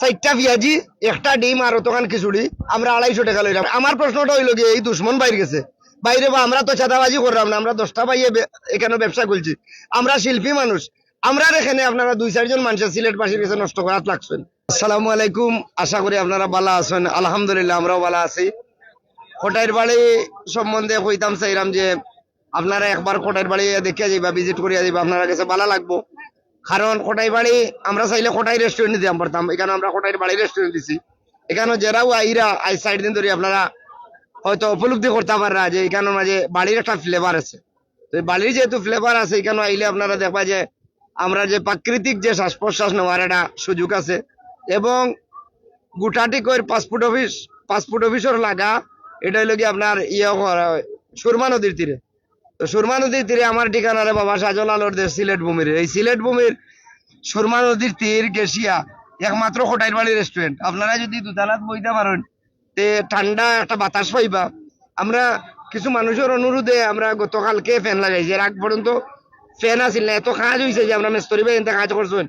চারটা পেঁয়াজি একটা ডিম আর খিচুড়ি, আমরা আড়াইশো টাকা লইলাম। আমার প্রশ্নটা হইল গিয়ে এই দুশ্মন গেছে। বাইরে বা আমরা তো চাঁদাবাজি করলাম না, আমরা দশটা এখানে ব্যবসা করছি। আমরা শিল্পী মানুষ। আমরা এখানে আপনারা দুই চারজন মানুষের সিলেট বাসীর কাছে নষ্ট করাত লাগছেন আসসালামু আলাইকুম, আশা করি আপনারা ভালো আছেন। আলহামদুলিল্লাহ, আমরাও ভালো আছি। কোটাইর বাড়ি সম্বন্ধে কইতাম চাইলাম যে, আপনারা একবার কোটাইর বাড়ি দেখিয়া যাইবা ভিজিট করিয়া যাইবা, আপনারা কাছে ভালো লাগবো। কারণ কোটাই বাড়ি আমরা চাইলে কোটাই রেস্টুরেন্ট দিতাম পারতাম। এখানে আমরা কোটাইর বাড়ি রেস্টুরেন্ট দিছি। এখানে যারাও আইরা, আই সাইড দিন ধরে আপনারা হয়তো উপলব্ধি করতে পাররা যে এখানে মাঝে বাড়ির একটা ফ্লেভার আছে। তো বাড়ির যেহেতু ফ্লেভার আছে, এখানে আইলে আপনারা দেখবা যে আমরা যে প্রাকৃতিক যে শ্বাস প্রশ্বাস নেওয়ার একটা সুযোগ আছে এবং গুটাটি কইর পাসপোর্ট অফিস পাসপোর্ট অফিসের লাগা, এটা হইল কি আপনার ইয়ে সুরমা নদীর তীরে। তো সুরমা নদীর তীরে আমার ঠিকানা রে বাবা সাজল আলোর দেশ সিলেট ভূমির। এই সিলেট ভূমির সুরমা নদীর তীর গেছিয়া একমাত্র হোটাইল বাড়ি রেস্টুরেন্ট আপনারা যদি দুতালাত বইতে পারেন, তে ঠান্ডা একটা বাতাস পাইবা। আমরা কিছু মানুষের অনুরোধে আমরা গতকালকে ফ্যান লাগাইছি। আগ পর্যন্ত ফ্যান আসিল না। এত কাজ হয়েছে যে আমরা মেস্তরি ভাই এনতে কাজ করছেন।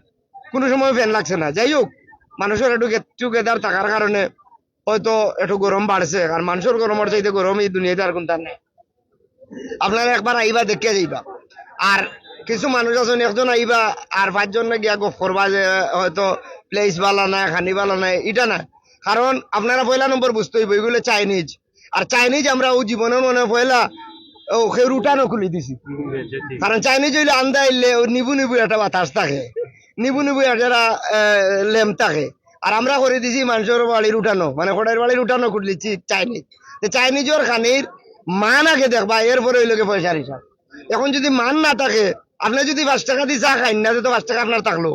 কোনো সময় ফ্যান লাগছে না। যাই হোক, মানুষের একটু গেট টুগেদার থাকার কারণে হয়তো একটু গরম বাড়ছে। আর মানুষের গরমের চাইতে গরম এই দুনিয়াতে আর কোনটা নেই। আপনারা একবার আইবা, দেখিয়া যাইবা। আর কিছু মানুষ আছেন একজন আইবা, আর পাঁচজন না গিয়া গপ করবা যে, হয়তো প্লেস বালা নাই, খানি বালা নাই এটা না কারণ আপনারা পয়লা নম্বর বুঝতে হইব এগুলো চাইনিজ আর চাইনিজ আমরা ও জীবনের মনে পয়লা, ও সেই রুটানো খুলি দিছি। কারণ চাইনিজ হইলে আন্দা আইলে, ও নিবু নিবু একটা বাতাস থাকে। নিবু নিবু একটা লেম থাকে। আর আমরা করে দিছি মানুষের বাড়ির উঠানো মানে হোটেল বাড়ির উঠানো খুলিছি চাইনিজ চাইনিজের খানির মান আগে দেখবা এরপরে ওই লোকে পয়সার হিসাব এখন যদি মান না থাকে, আপনি যদি পাঁচ টাকা দিয়ে চা খাইন না, তো পাঁচ টাকা আপনার থাকল।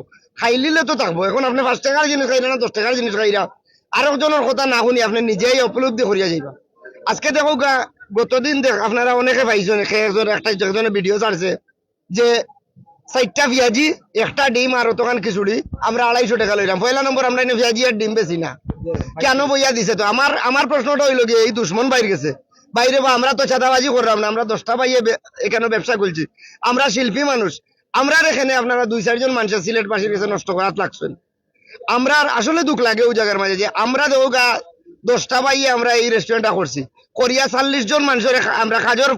খাইলিলে তো থাকব। এখন আপনি পাঁচ টাকার জিনিস খাইলে না, দশ টাকার জিনিস খাইরা আর একজনের কথা না শুনি আপনি নিজেই উপলব্ধি করিয়া যাইবা। আজকে দেখো গতদিন দেখ, আপনারা অনেকে পাইছেন একজন, একটা একজনের ভিডিও ছাড়ছে, যে চারটা পেঁয়াজি একটা ডিম আর অতখান খিচুড়ি, আমরা আড়াইশো টাকা লইলাম। পয়লা নম্বর আমরা পেঁয়াজি আর ডিম বেশি না। কেন বইয়া দিছে তো? আমার আমার প্রশ্নটা হইল গিয়ে এই দুশ্মন বাইরে গেছে। বাইরে বা, আমরা তো চাঁদাবাজি করলাম না, আমরা দশটা পাইয়ে এখানে ব্যবসা করছি আমরা শিল্পী মানুষ, আমরা এখানে আপনারা দুই, চারজন মানুষের সিলেট বাসীর কাছে নষ্ট করাত লাগছেন। আমরা আসলে দুঃখ লাগে ওই জায়গার মাঝে যে আমরা দেওগা দশটা পাইয়ে আমরা এই রেস্টুরেন্টটা করছি, করিয়া চাল্লিশ জন মানুষের আমরা কাজের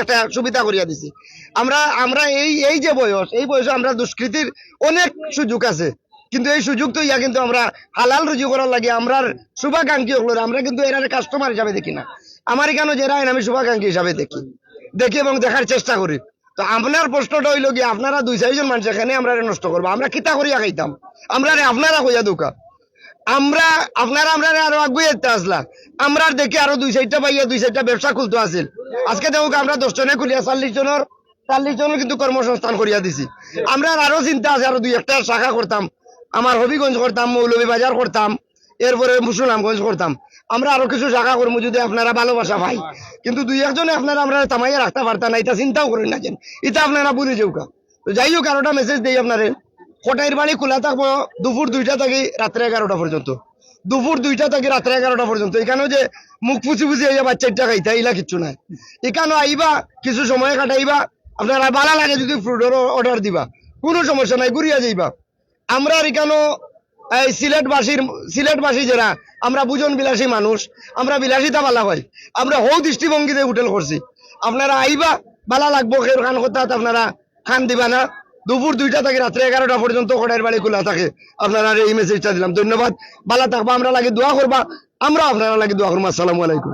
একটা সুবিধা করিয়া দিছি। আমরা আমরা এই এই যে বয়স, এই বয়সে আমরা দুষ্কৃতির অনেক সুযোগ আছে। কিন্তু এই সুযোগ তো ইয়া কিন্তু আমরা হালাল রুজি করার লাগে আমরা শুভাকাঙ্ক্ষী হলো আমরা কিন্তু এরা কাস্টমার হিসাবে দেখি না। আমার এখানে যারা আইন আমি শুভাকাঙ্ক্ষী হিসাবে দেখি। দেখি এবং দেখার চেষ্টা করি। তো আপনার প্রশ্নটা হইল কি, আপনারা দুই চারজন মানুষ এখানে আমরা নষ্ট করব? আমরা কিতা করিয়া খাইতাম? আমরা রে আপনারা কইয়া দোকা? আমরা, আপনারা, আমরা আরও আগুয়ে যেতে আসলা। আমরা দেখি আরও দুই সাইডটা পাইয়া দুই সাইডটা ব্যবসা খুলতে আসিল। আজকে দেখো আমরা দশ জনে খুলিয়া, চাল্লিশ জনের চাল্লিশ জনের কিন্তু কর্মসংস্থান করিয়া দিছি। আমরা আর চিন্তা আছে, আরও দুই, একটা শাখা করতাম। আমার হবিগঞ্জ করতাম মৌলভী বাজার করতাম। এরপরে মুসুলামগঞ্জ করতাম। আমরা আরও কিছু শাখা করব যদি আপনারা ভালোবাসা পাই। কিন্তু দুই একজনে আপনারা আমরা তামাইয়া রাখতে পারতাম না, এটা চিন্তাও করেন না যেন। এটা আপনারা বুঝে যাউকা তো যাই হোক, আরোটা মেসেজ দিই আপনারে কোটাইর বাড়ি খোলা থাকব দুপুর দুইটা থেকে রাত্রে এগারোটা পর্যন্ত। দুপুর দুইটা থেকে রাত্রে এগারোটা পর্যন্ত। এখানেও যে মুখ পুচি পুচি এই বাচ্চাটা খাইতে ইলা কিচ্ছু নাই। এখানেও আইবা, কিছু সময় কাটাইবা। আপনারা ভালো লাগে যদি ফুডের অর্ডার দিবা। কোনো সমস্যা নাই, ঘুরিয়া যাইবা। আমরা এখানেও এই সিলেটবাসীর, সিলেটবাসী যারা, আমরা বুজন বিলাসী মানুষ, আমরা বিলাসিতা ভালা হয়। আমরা হৌ দৃষ্টিভঙ্গিতে হোটেল করছি। আপনারা আইবা, বালা লাগবো, খের খান কথা আপনারা খান দিবা না। দুপুর দুইটা থেকে রাত্রে এগারোটা পর্যন্ত কোটার বাড়ি খোলা থাকে। আপনারা এই মেসেজটা দিলাম। ধন্যবাদ। বালা থাকবা, আমরা লাগে দোয়া করবা। আমরা আপনারা লাগে দোয়া করব। আসসালামু আলাইকুম।